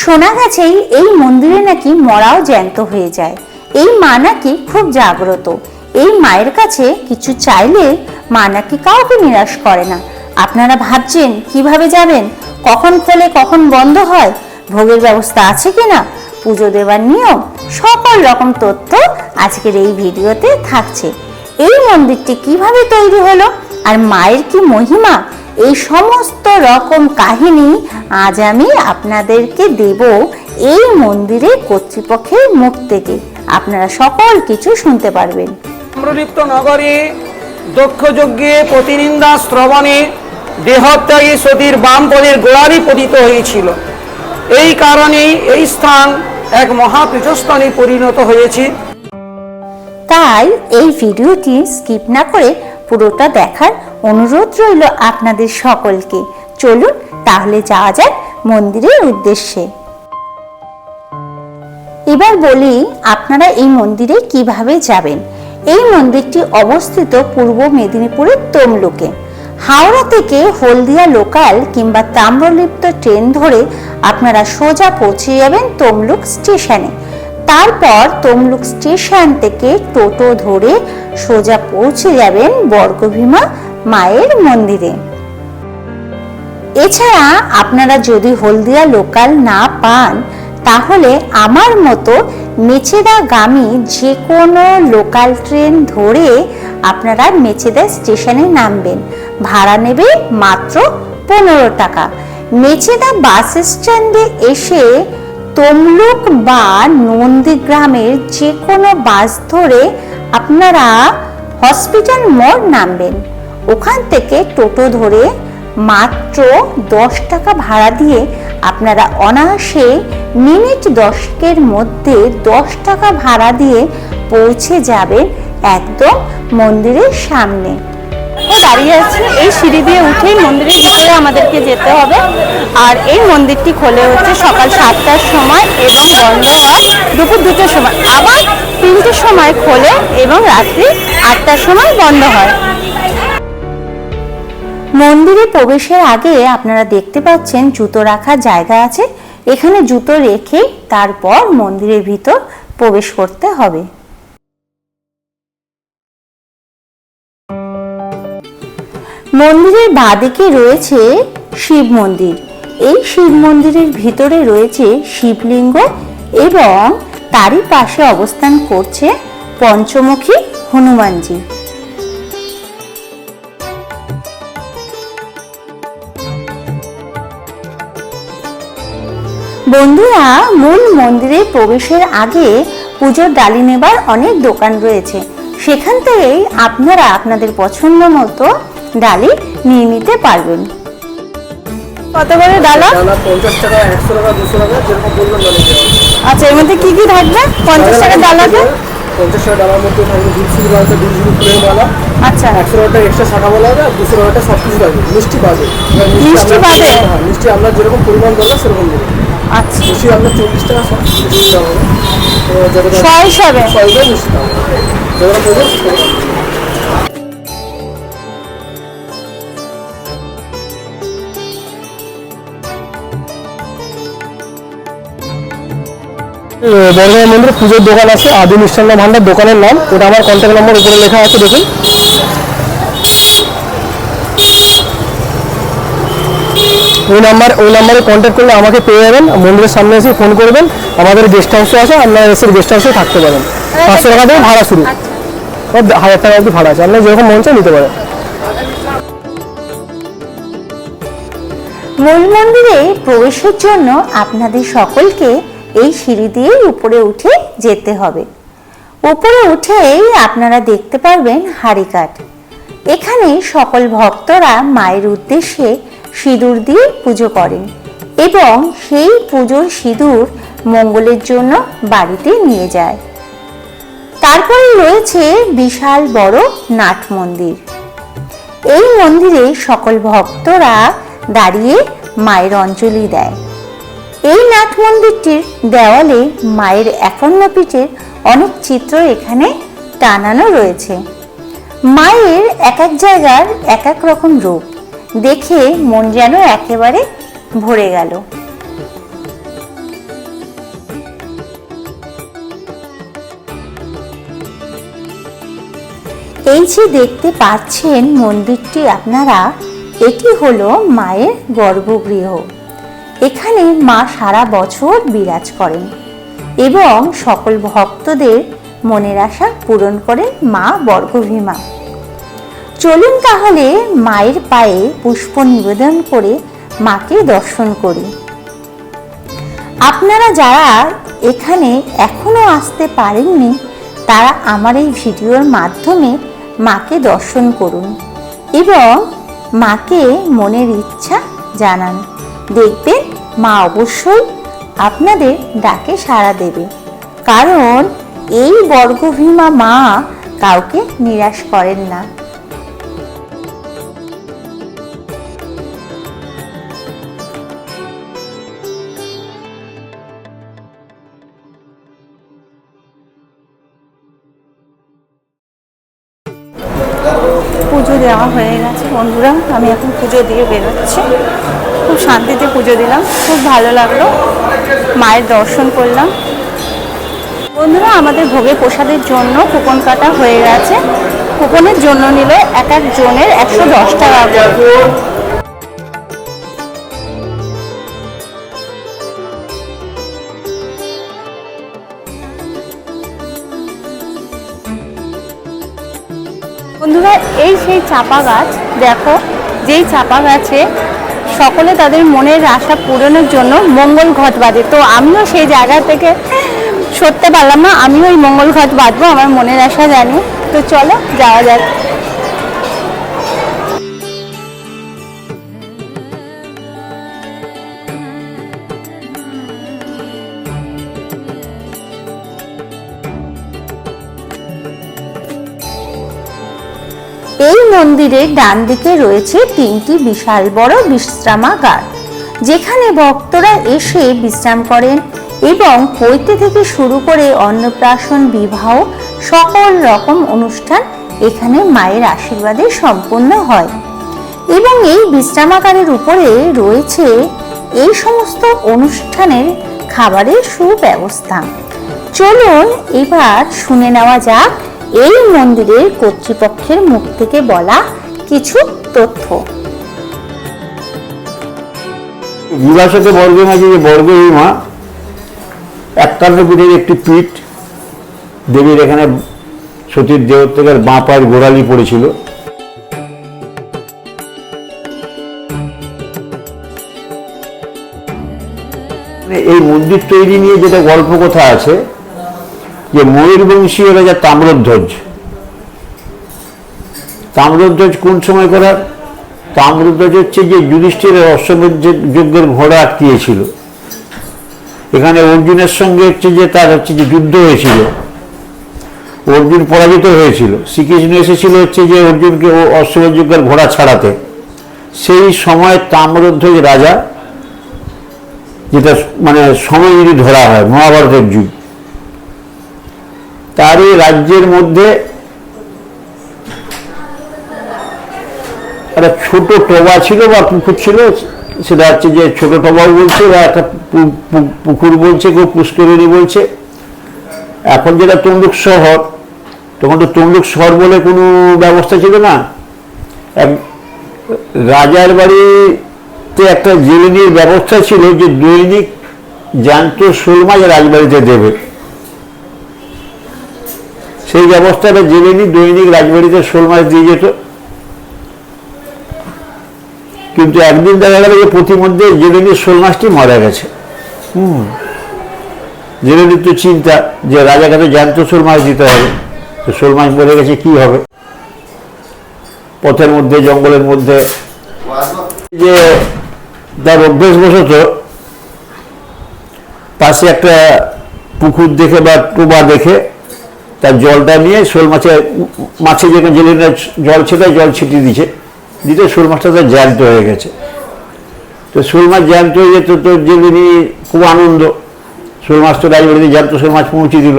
শোনা গেছে, এই মন্দিরে নাকি মরাও জ্যান্ত হয়ে যায়। এই মা নাকি খুব জাগ্রত। এই মায়ের কাছে কিছু চাইলে মা নাকি কাউকে নিরাশ করে না। আপনারা ভাবছেন, কীভাবে যাবেন? কখন খোলে, কখন বন্ধ হয়? ভোগের ব্যবস্থা আছে কিনা? পুজো দেওয়ার নিয়ম? সকল রকম তথ্য আজকের এই ভিডিওতে থাকছে। এই মন্দিরটি কীভাবে তৈরি হলো? আর মায়ের কি মহিমা? এই সমস্ত রকম কাহিনী আজ আমি আপনাদেরকে দেব এই মন্দিরে কর্তৃপক্ষের মুখ থেকে। আপনারা সকল কিছু শুনতে পারবেন। প্রলিপ্ত নগরে দক্ষ যজ্ঞে প্রতিনিন্দা শ্রবণে দেহত্যাগী সতীর বাম পদের গোড়ালি পতিত হয়েছিল। এই কারণে এই স্থান এক মহাপীঠস্থানে পরিণত হয়েছে। তাই এই ভিডিওটি স্কিপ না করে পুরোটা দেখার অনুরোধ রইল আপনাদের সকলকে। চলুন, তাহলে যাওয়া যাক মন্দিরের উদ্দেশ্যে। এবার বলি, আপনারা এই মন্দিরে কীভাবে যাবেন? এই মন্দিরটি অবস্থিত পূর্ব মেদিনীপুরের তমলুকে। হাওড়া থেকে হলদিয়া লোকাল কিংবা তাম্রলিপ্ত ট্রেন ধরে আপনারা সোজা পৌঁছে যাবেন তমলুক স্টেশনে। তারপর তমলুক স্টেশন থেকে টোটো ধরে সোজা পৌঁছে যাবেন বর্গভীমা মায়ের মন্দিরে। এছাড়া আপনারা যদি হলদিয়া লোকাল না পান, তাহলে আমার মতো মেচেদাগামী যে কোনো লোকাল ট্রেন ধরে আপনারা মেচেদা স্টেশনে নামবেন। ভাড়া নেবে মাত্র পনেরো টাকা। মেচেদা বাস স্ট্যান্ডে এসে তমলুক বা নন্দীগ্রামের যে কোনো বাস ধরে আপনারা হসপিটাল মোড় নামবেন। ওখান থেকে টোটো ধরে মাত্র দশ টাকা ভাড়া দিয়ে আপনারা অনায়াসে মিনিট দশকের মধ্যে দশ টাকা ভাড়া দিয়ে পৌঁছে যাবেন একদম মন্দিরের সামনে। দাঁড়িয়ে আছে এই সিঁড়ি দিয়ে উঠেই মন্দিরের ভিতরে আমাদেরকে যেতে হবে। আর এই মন্দিরটি খোলে হচ্ছে সকাল সাতটার সময় এবং বন্ধ হয় দুপুর দুটোর সময়। আবার তিনটের সময় খোলে এবং রাত্রি আটটার সময় বন্ধ হয়। মন্দিরে প্রবেশের আগে আপনারা দেখতে পাচ্ছেন জুতো রাখার জায়গা আছে। এখানে জুতো রেখে তারপর মন্দিরের ভিতর প্রবেশ করতে হবে। মন্দিরের বাঁদিকে রয়েছে শিব মন্দির। এই শিব মন্দিরের ভিতরে রয়েছে শিবলিঙ্গ এবং তারই পাশে অবস্থান করছে পঞ্চমুখী হনুমানজি। বন্ধুরা মূল মন্দিরে প্রবেশের আগে পুজোর ডালি নেবার অনেক দোকান রয়েছে। সেখান থেকেই আপনারা আপনাদের পছন্দ মতো ডালি নিয়ে নিতে পারবেন। কত করে ডালা? পঞ্চাশ টাকা একশো টাকা দুশো টাকা যেরকম আচ্ছা এর মধ্যে কি কি থাকবে? পঞ্চাশ টাকা ডালাতে? পঞ্চাশ টাকা ডালার মধ্যে থাকবে ফুলের আচ্ছা। একশো টাকা এক্সট্রা শাখা বলা হবে আর দুশো টাকাটা সব কিছু থাকবে মিষ্টি পাবে। মিষ্টি পাবে? হ্যাঁ মিষ্টি যেরকম পরিমাণ দরকার সেরকম দেবে। আচ্ছা। চল্লিশ টাকা যতটা ছয় হিসাবে। ছয় যতটা প্রয়োজন বর্ধমান মন্দিরে পুজোর দোকান আছে আদি মিষ্টান্ন ভান্ডার দোকানের নাম। ওটা আমার কন্ট্যাক্ট নম্বর উপরে লেখা আছে দেখুন। ওই নাম্বার ওই নাম্বারে কন্ট্যাক্ট করলে আমাকে পেয়ে যাবেন। মন্দিরের সামনে এসে ফোন করবেন। আমাদের গেস্ট হাউসে আছে আপনারা এসে গেস্ট হাউসে থাকতে পারেন। পাঁচশো টাকা থেকে ভাড়া শুরু। ও হাজার টাকা অবধি ভাড়া আছে। আপনার যেরকম মন চায় নিতে পারেন। মূল মন্দিরে প্রবেশের জন্য আপনাদের সকলকে এই সিঁড়ি দিয়েই উপরে উঠে যেতে হবে। উপরে উঠেই আপনারা দেখতে পারবেন হাড়িকাঠ। এখানে সকল ভক্তরা মায়ের উদ্দেশ্যে সিঁদুর দিয়ে পুজো করেন এবং সেই পুজোর সিঁদুর মঙ্গলের জন্য বাড়িতে নিয়ে যায়। তারপরে রয়েছে বিশাল বড় নাট মন্দির। এই মন্দিরে সকল ভক্তরা দাঁড়িয়ে মায়ের অঞ্জলি দেয়। এই নাট মন্দিরটির দেওয়ালে মায়ের একান্ন পিঠের অনেক চিত্র এখানে টানানো রয়েছে। মায়ের এক এক জায়গার এক এক রকম রূপ। দেখে মন যেন একেবারে ভরে গেল। এই যে দেখতে পাচ্ছেন মন্দিরটি আপনারা, এটি হলো মায়ের গর্ভগৃহ। এখানে মা সারা বছর বিরাজ করেন এবং সকল ভক্তদের মনের আশা পূরণ করেন মা বর্গভীমা। চলুন তাহলে মায়ের পায়ে পুষ্প নিবেদন করে মাকে দর্শন করি। আপনারা যারা এখানে এখনও আসতে পারেননি, তারা আমার এই ভিডিওর মাধ্যমে মাকে দর্শন করুন এবং মাকে মনের ইচ্ছা জানান। দেখবেন মা অবশ্যই আপনাদের ডাকে সাড়া দেবে। কারণ এই বর্গভীমা মা কাউকে নিরাশ করেন না। আমি এখন পুজো দিয়ে বেরোচ্ছি। খুব শান্তিতে পুজো দিলাম। খুব ভালো লাগল। মায়ের দর্শন করলাম। বন্ধুরা, আমাদের ভোগে প্রসাদের জন্য কুপন কাটা হয়ে গেছে। কুপনের জন্য নিল এক এক জনের একশো দশ টাকা বন্ধুরা, এই সেই চাপা গাছ, দেখো যেই চাপা গেছে সকলে তাদের মনের আশা পূরণের জন্য মঙ্গল ঘট বাঁধে। তো আমিও সেই জায়গা থেকে সরতে পারলাম না, আমিও ওই মঙ্গল ঘট বাঁধবো, আমার মনের আশা জানি। তো চলো, যাওয়া যাক। এই মন্দিরের ডান দিকে রয়েছে তিনটি বিশাল বড় বিশ্রামাগার, যেখানে ভক্তরা এসে বিশ্রাম করেন এবং পৈতে থেকে শুরু করে অন্নপ্রাশন, বিবাহ, সকল রকম অনুষ্ঠান এখানে মায়ের আশীর্বাদে সম্পন্ন হয়। এবং এই বিশ্রামাগারের উপরে রয়েছে এই সমস্ত অনুষ্ঠানের খাবারের সুব্যবস্থা। চলুন এবার শুনে নেওয়া যাক এই মন্দিরের কর্তৃপক্ষের মুখ থেকে বলা কিছু তথ্য। বিভাসতে বর্গমা যে বর্গভীমা একান্ন পীঠের একটি পীঠ, দেবীর এখানে সতীর দেহ থেকে বাঁ পায়ের গোড়ালি পড়েছিল। এই মন্দির তৈরি নিয়ে যেটা গল্প কথা আছে যে ময়ূরবংশীয় রাজা তাম্রধ্বজ। তাম্রধ্বজ কোন সময় করার তাম্রধ্বজ হচ্ছে যে যুধিষ্ঠিরের অশ্বমেধ যজ্ঞের ঘোড়া আটকিয়েছিল। এখানে অর্জুনের সঙ্গে হচ্ছে যে তার হচ্ছে যে যুদ্ধ হয়েছিল। অর্জুন পরাজিত হয়েছিল। শ্রীকৃষ্ণ এসেছিল হচ্ছে যে অর্জুনকে ও যজ্ঞের ঘোড়া ছাড়াতে। সেই সময় তাম্রধ্বজ রাজা, যেটা মানে সময় যদি ধরা হয়, মহাভারতের যুগ। তারই রাজ্যের মধ্যে একটা ছোট টবা ছিল বা পুকুর ছিল, সেটা হচ্ছে যে ছোট টবাও বলছে বা একটা পুকুর বলছে, কেউ পুষ্করিণী বলছে। এখন যেটা তমলুক শহর, তখন তো তমলুক শহর বলে কোনো ব্যবস্থা ছিল না। রাজার বাড়িতে একটা জেলেনির ব্যবস্থা ছিল যে দৈনিক জ্যান্ত শোল মাছ রাজবাড়িতে দেবে। সেই ব্যবস্থাটা জেলেনি দৈনিক রাজবাড়িতে শোল মাছ দিয়ে যেত। কিন্তু একদিন দেখা গেল যে প্রতিমধ্যে জেলেনির শোল মাছটি মারা গেছে। হুম। জেলেনির তো চিন্তা যে রাজাকে তো জ্যান্ত শোল মাছ দিতে হবে। তো শোল মাছ মরে গেছে, কি হবে? পথের মধ্যে, জঙ্গলের মধ্যে। যে তার অভ্যেস অভ্যেসবশত পাশে একটা পুকুর দেখে বা টুবা দেখে তার জলটা নিয়ে শোল মাছে মাছে যেখানে জেলে জল ছেটায় জল ছিটিয়ে দিচ্ছে দিতে শোল মাছটা তার জ্যান্ত হয়ে গেছে। তো শোল মাছ জ্যান্ত হয়ে যেত তো জেলেনি খুব আনন্দ। শোল মাছ তো রাজবাড়িতে জ্যান্ত শোল মাছ পৌঁছে দিল।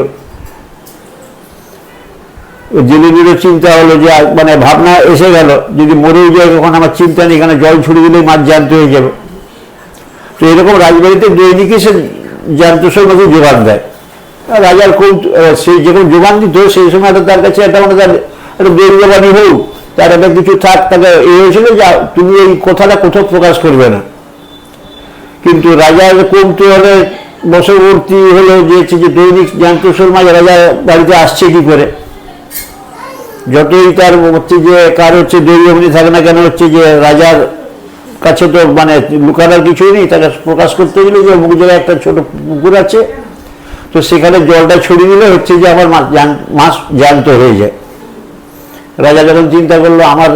জেলেনিরও চিন্তা হলো যে মানে ভাবনা এসে গেল, যদি মরেও যায় তখন আমার চিন্তা নেই, এখানে জল ছুড়ে দিলেই মাছ জ্যান্ত হয়ে যাবে। তো এরকম রাজবাড়িতে দৈনিক এসে জ্যান্ত শোল মাছের যোগান দেয়। রাজার কৌত সে যখন যোগান দিত সেই সময় তার কাছে একটা মানে তার একটা দৈর্ঘ্যবাণী হোক, তার একটা কিছু থাক, তাকে এ হয়েছিল যে, তুমি এই কথাটা কোথাও প্রকাশ করবে না। কিন্তু রাজার কৌতূহলে বশবর্তী হলো যে যে দৈনিক জানতো যে রাজার বাড়িতে আসছে কি করে? যতই তার হচ্ছে যে, কার হচ্ছে দৈর্ঘ্যবাণী থাকে না কেন, হচ্ছে যে রাজার কাছে তো মানে লুকানোর কিছুই নেই, তাকে প্রকাশ করতে গেলে যে অমুক জায়গায় একটা ছোট পুকুর আছে তো সেখানে জলটা ছড়িয়ে দিলে হচ্ছে যে আমার মাছ জ্যান্ত হয়ে যায়। রাজা যখন চিন্তা করল, আমার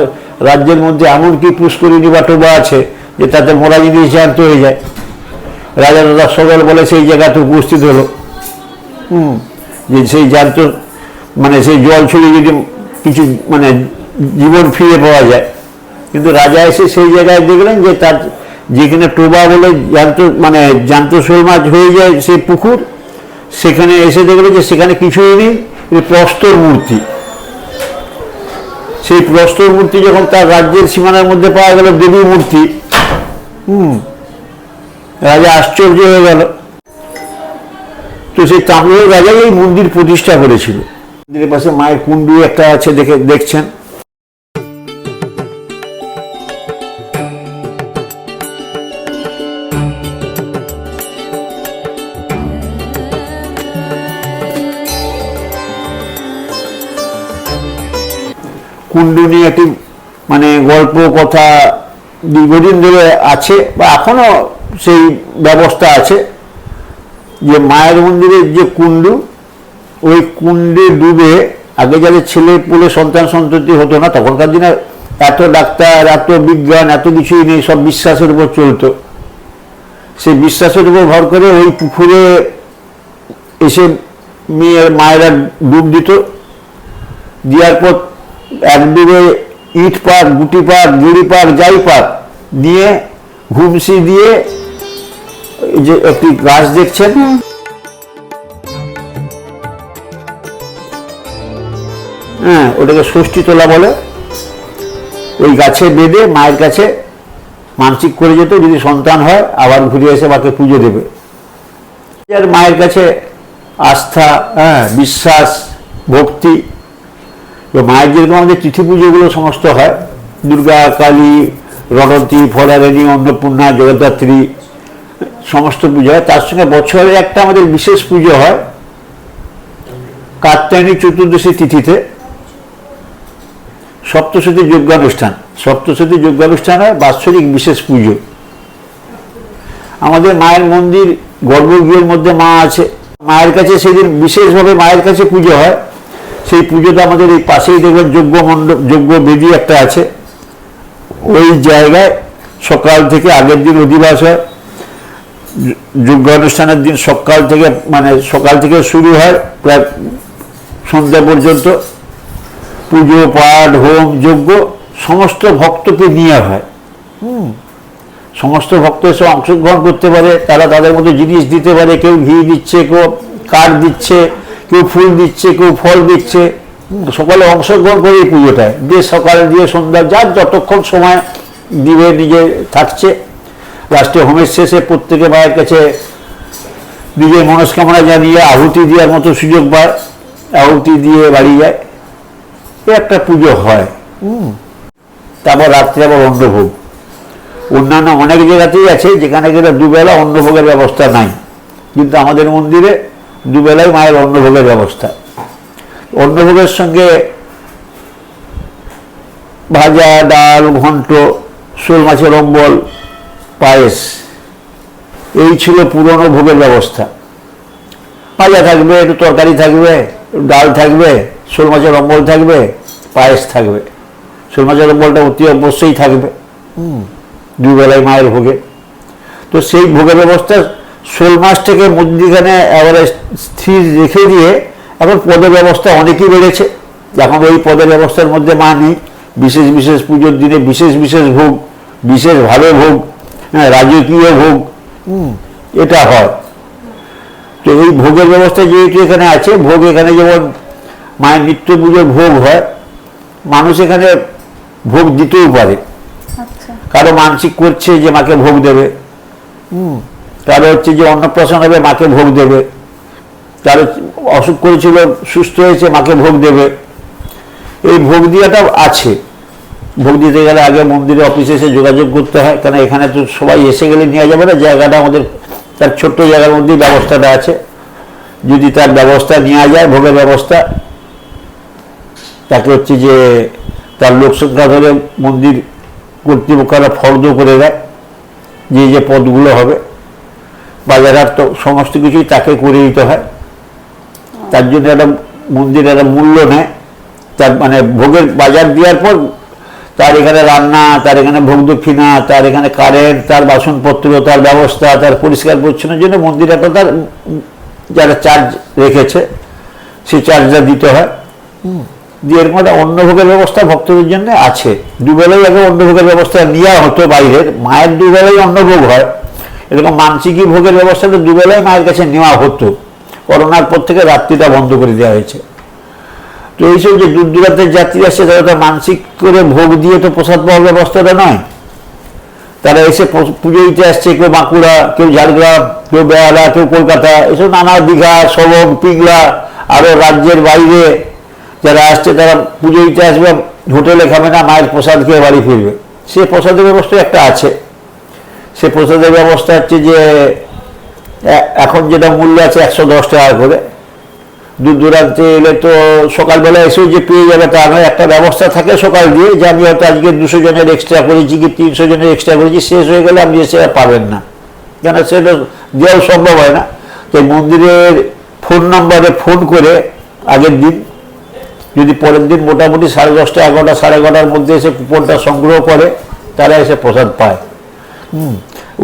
রাজ্যের মধ্যে এমন কি পুষ্করিণী বা টোবা আছে যে তাতে মোরা জিনিস জ্যান্ত হয়ে যায়। রাজা দাদা সকাল বলে সেই জায়গাতে উপস্থিত হলো। হুম, যে সেই জ্যান্ত মানে সেই জল ছড়িয়ে যদি কিছু মানে জীবন ফিরে পাওয়া যায়। কিন্তু রাজা এসে সেই জায়গায় দেখলেন যে তার যেখানে টোবা বলে জ্যান্ত মানে জ্যান্ত শোল মাছ হয়ে যায় সেই পুকুর সেখানে এসে দেখল যে সেখানে কিছুই নেই প্রস্তর মূর্তি। সেই প্রস্তর মূর্তি যখন তার রাজ্যের সীমানার মধ্যে পাওয়া গেল দেবী মূর্তি, হুম, রাজা আশ্চর্য হয়ে গেল। তো সেই তামিলের রাজাই এই মন্দির প্রতিষ্ঠা করেছিল। মন্দিরের পাশে মায়ের কুণ্ডু একটা আছে দেখে, দেখছেন। কুণ্ডু নিয়ে একটি মানে গল্প কথা দীর্ঘদিন ধরে আছে বা এখনও সেই ব্যবস্থা আছে যে মায়ের মন্দিরের যে কুণ্ডু, ওই কুণ্ডে ডুবে আগে যাদের ছেলে পুলে সন্তান সন্ততি হতো না, তখনকার দিনে এত ডাক্তার, এত বিজ্ঞান, এত কিছুই নেই, সব বিশ্বাসের উপর চলতো। সেই বিশ্বাসের উপর ভর করে ওই পুকুরে এসে মেয়ের, মায়েরা ডুব দিত। দেওয়ার পর এক ডুবে ইট পাক গুটি পাক গিড়ি পাক যাই পাক দিয়ে ঘুমসি দিয়ে যে একটি গাছ দেখছেন? হ্যাঁ ওটাকে ষষ্ঠী তোলা বলে। ওই গাছে বেঁধে মায়ের কাছে মানসিক করে যেত যদি সন্তান হয় আবার ঘুরে এসে মাকে পুজো দেবে। আর মায়ের কাছে আস্থা হ্যাঁ বিশ্বাস ভক্তি তো মায়ের যেরকম আমাদের তিথি পুজোগুলো সমস্ত হয়, দুর্গা, কালী, রণতী ফলারানী অন্নপূর্ণা, জগদ্ধাত্রী, সমস্ত পুজো হয়। তার সঙ্গে বছরের একটা আমাদের বিশেষ পুজো হয় কাত্যায়নী চতুর্দশী তিথিতে। সপ্তশতী যজ্ঞানুষ্ঠান। সপ্তশতী যজ্ঞানুষ্ঠান হয়, বাৎসরিক বিশেষ পুজো। আমাদের মায়ের মন্দির গর্ভগৃহের মধ্যে মা আছে। মায়ের কাছে সেদিন বিশেষভাবে মায়ের কাছে পুজো হয়। সেই পুজোটা আমাদের এই পাশেই দেখবেন যজ্ঞ মণ্ডপ যজ্ঞ বেদি একটা আছে। ওই জায়গায় সকাল থেকে আগের দিন অধিবাস হয়। যোগ্য অনুষ্ঠানের দিন সকাল থেকে মানে সকাল থেকে শুরু হয় প্রায় সন্ধ্যা পর্যন্ত। পুজো, পাঠ, হোম, যজ্ঞ সমস্ত ভক্তকে নিয়ে হয়। হুম। সমস্ত ভক্ত এসে অংশগ্রহণ করতে পারে। তারা তাদের মতো জিনিস দিতে পারে। কেউ ঘি দিচ্ছে, কেউ কাঠ দিচ্ছে। কেউ ফুল দিচ্ছে, কেউ ফল দিচ্ছে, সকালে অংশগ্রহণ করে এই পুজোটায় দিয়ে সকালে দিয়ে সন্ধ্যা, যার যতক্ষণ সময় দিবে, নিজে থাকছে। লাস্টে হোমের শেষে প্রত্যেকে মায়ের কাছে নিজের মনস্কামনা জানিয়ে আহুতি দেওয়ার মতো সুযোগ পায়। আহুতি দিয়ে বাড়ি যায়। এ একটা পুজো হয়। তারপর রাত্রে আবার অন্নভোগ। অন্যান্য অনেক জায়গাতেই আছে যেখানে গেলে দুবেলা অন্নভোগের ব্যবস্থা নাই। কিন্তু আমাদের মন্দিরে দুবেলায় মায়ের অন্নভোগের ব্যবস্থা। অন্নভোগের সঙ্গে ভাজা ডাল ঘন্ট শোল মাছের অম্বল পায়েস এই ছিল পুরনো ভোগের ব্যবস্থা। ভাজা থাকবে একটু তরকারি থাকবে ডাল থাকবে শোল মাছের অম্বল থাকবে পায়েস থাকবে। শোল মাছের অম্বলটা অতি অবশ্যই থাকবে। হুম। দুবেলায় মায়ের ভোগে। তো সেই ভোগের ব্যবস্থা শোল মাছটাকে মধ্যিখানে এবারে স্থির রেখে দিয়ে এখন পদের ব্যবস্থা অনেকই বেড়েছে। এখন ওই পদের ব্যবস্থার মধ্যে মা নেই। বিশেষ বিশেষ পুজোর দিনে বিশেষ বিশেষ ভোগ বিশেষ ভালো ভোগ হ্যাঁ রাজকীয় ভোগ হুম, এটা হয়। তো এই ভোগের ব্যবস্থা যেহেতু এখানে আছে ভোগ এখানে যেমন মায়ের নিত্য পুজোর ভোগ হয় মানুষ এখানে ভোগ দিতেও পারে। আচ্ছা। কারও মানসিক করছে যে মাকে ভোগ দেবে। হুম। কারও হচ্ছে যে অন্নপ্রাশন হবে, মাকে ভোগ দেবে। কারও অসুখ করেছিল, সুস্থ হয়েছে, মাকে ভোগ দেবে। এই ভোগ দিয়াটা আছে। ভোগ দিতে গেলে আগে মন্দিরে অফিসে এসে যোগাযোগ করতে হয় কারণ এখানে তো সবাই এসে গেলে নেওয়া যাবে না, জায়গাটা আমাদের, তার ছোট্ট জায়গার মধ্যেই ব্যবস্থাটা আছে। যদি তার ব্যবস্থা নেওয়া যায়, ভোগের ব্যবস্থা, তাকে হচ্ছে যে তার লোক সংখ্যা ধরে মন্দির কর্তৃপক্ষরা ফর্দ করে দেয়, যে যে পদগুলো হবে। বাজারহাট তো সমস্ত কিছুই তাকে করে দিতে হয়। তার জন্য একটা মন্দির, একটা মূল্য নেয়। তার মানে ভোগের বাজার দেওয়ার পর তার এখানে রান্না, তার এখানে ভোগ দক্ষিণা, তার এখানে কারেন্ট, তার বাসনপত্র, তার ব্যবস্থা, তার পরিষ্কার পরিচ্ছন্নের জন্য মন্দির একটা তার যারা চার্জ রেখেছে সেই চার্জটা দিতে হয়। দিয়ে এরকম একটা অন্য ভোগের ব্যবস্থা ভক্তদের জন্য আছে। দুবেলাই আগে অন্য ভোগের ব্যবস্থা নেওয়া হতো বাইরের। মায়ের দুবেলাই অন্য ভোগ হয়। এরকম মানসিকই ভোগের ব্যবস্থা তো দুবেলায় মায়ের কাছে নেওয়া হতো। করোনার পর থেকে রাত্রিটা বন্ধ করে দেওয়া হয়েছে। তো এইসব যে দূর দূরান্তের যাত্রী আসছে, তারা তো মানসিক করে ভোগ দিয়ে তো প্রসাদ পাওয়ার ব্যবস্থাটা নয়। তারা এসে পুজো দিতে আসছে, কেউ বাঁকুড়া, কেউ ঝাড়গ্রাম, কেউ বেহালা, কেউ কলকাতা, এসব নানা দীঘা সবং পিংলা আরও রাজ্যের বাইরে যারা আসছে, তারা পুজো দিতে আসবে, হোটেলে খাবে না, মায়ের প্রসাদ খেয়ে বাড়ি ফিরবে। সে প্রসাদের ব্যবস্থা একটা আছে। সে প্রসাদের ব্যবস্থা হচ্ছে যে এখন যেটা মূল্য আছে একশো দশ টাকা করে। দূর দূরান্তে এলে তো সকালবেলা এসেও যে পেয়ে যাবে তা নয়, একটা ব্যবস্থা থাকে সকাল দিয়ে যে আমি হয়তো আজকে দুশো জনের এক্সট্রা করেছি কি তিনশো জনের এক্সট্রা করেছি, শেষ হয়ে গেলে আপনি এসে পাবেন না। কেন সেটা দেওয়াও সম্ভব হয় না। তাই মন্দিরের ফোন নম্বরে ফোন করে আগের দিন, যদি পরের দিন মোটামুটি সাড়ে দশটা, এগারোটা, সাড়ে এগারোটার মধ্যে এসে কুপনটা সংগ্রহ করে তারা এসে প্রসাদ পায়। হুম।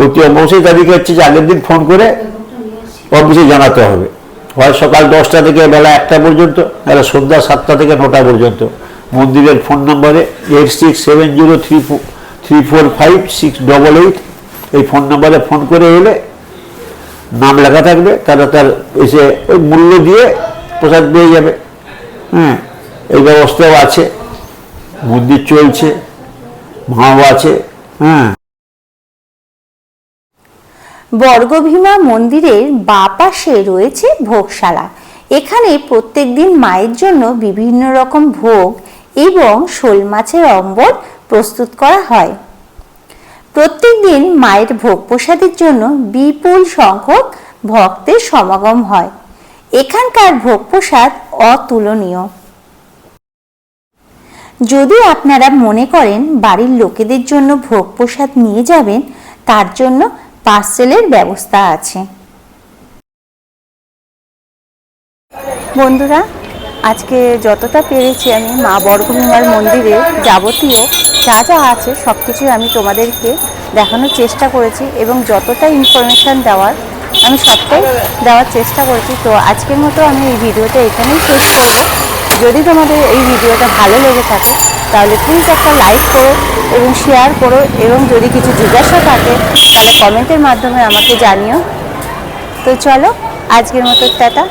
অতি অবশ্যই তাদেরকে হচ্ছে যে আগের দিন ফোন করে অফিসে জানাতে হবে। হয় সকাল দশটা থেকে বেলা একটা পর্যন্ত বেলা সন্ধ্যা সাতটা থেকে নটা পর্যন্ত। মন্দিরের ফোন নম্বরে eight six seven zero three three four five six double eight এই ফোন নম্বরে ফোন করে এলে নাম লেখা থাকবে, তারা তার এসে ওই মূল্য দিয়ে প্রসাদ পেয়ে যাবে। হ্যাঁ এই ব্যবস্থাও আছে। মন্দির চলছে ভাও আছে। হ্যাঁ। বর্গভীমা মন্দিরের বাঁ পাশে রয়েছে ভোগশালা। এখানে প্রত্যেক দিন মায়ের জন্য বিভিন্ন রকম ভোগ এবং শোল মাছের অম্বর প্রস্তুত করা হয়। প্রত্যেকদিন মায়ের ভোগ প্রসাদের জন্য বিপুল সংখ্যক ভক্তের সমাগম হয়। এখানকার ভোগ প্রসাদ অতুলনীয়। যদি আপনারা মনে করেন বাড়ির লোকেদের জন্য ভোগ প্রসাদ নিয়ে যাবেন, তার জন্য পার্সেলের ব্যবস্থা আছে। বন্ধুরা, আজকে যতটা পেরেছি আমি মা বর্গভীমার মন্দিরে যাবতীয় যা যা আছে সব কিছুই আমি তোমাদেরকে দেখানোর চেষ্টা করেছি এবং যতটা ইনফরমেশান দেওয়ার আমি সবটাই দেওয়ার চেষ্টা করেছি। তো আজকের মতো আমি এই ভিডিওটা এখানেই শেষ করব যদি তোমাদের এই ভিডিওটা ভালো লেগে থাকে, তাহলে প্লিজ একটা লাইক করো এবং শেয়ার করো এবং যদি কিছু জিজ্ঞাসা থাকে, তাহলে কমেন্টের মাধ্যমে আমাকে জানিও। তো চলো, আজকের মতো টাটা।